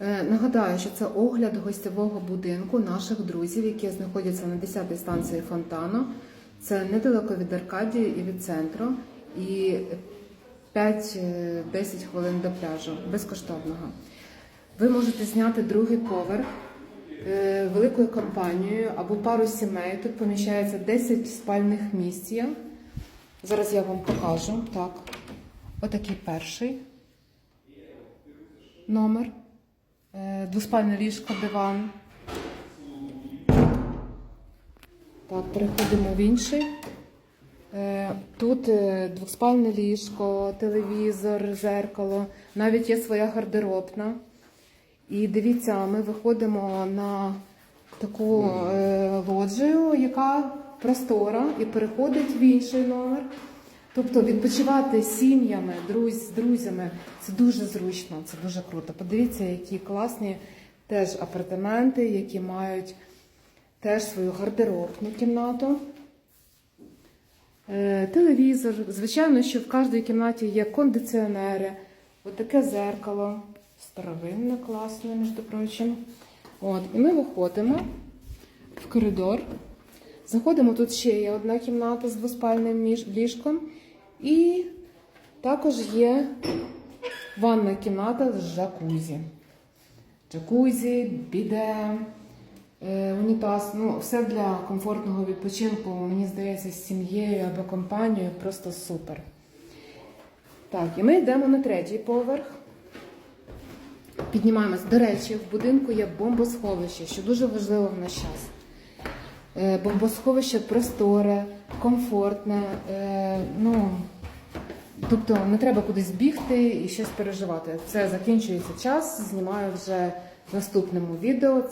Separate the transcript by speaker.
Speaker 1: Е, Нагадаю, що це огляд гостєвого будинку наших друзів, які знаходяться на 10-й станції Фонтану. Це недалеко від Аркадії і від центру, і 5-10 хвилин до пляжу безкоштовного. Ви можете зняти другий поверх е, великою компанією або пару сімей. Тут поміщається 10 спальних місць. Зараз я вам покажу. Так. Отакий перший номер. Е, Двоспальне ліжко, диван. Так, переходимо в інший. Е, Тут е, двоспальне ліжко, телевізор, зеркало, навіть є своя гардеробна. І дивіться, ми виходимо на таку лоджію, яка простора, і переходить в інший номер. Тобто відпочивати сім'ями, друзь, з друзями це дуже зручно, це дуже круто. Подивіться, які класні теж апартаменти, які мають теж свою гардеробну кімнату. Е, Телевізор. Звичайно, що в кожній кімнаті є кондиціонери, отаке зеркало, старовинне, класне, між прочим. От, і ми виходимо в коридор. Заходимо, тут ще є одна кімната з двоспальним ліжком. І також є ванна кімната з джакузі. Джакузі, біде, е, унітаз. Ну, все для комфортного відпочинку, мені здається, з сім'єю або компанією просто супер. Так, і ми йдемо на третій поверх. Піднімаємось. До речі, в будинку є бомбосховище, що дуже важливо в наш час. Е, Бомбосховище просторе, комфортне. е, Ну, тобто не треба кудись бігти і щось переживати. Це закінчується час, знімаю вже в наступному відео.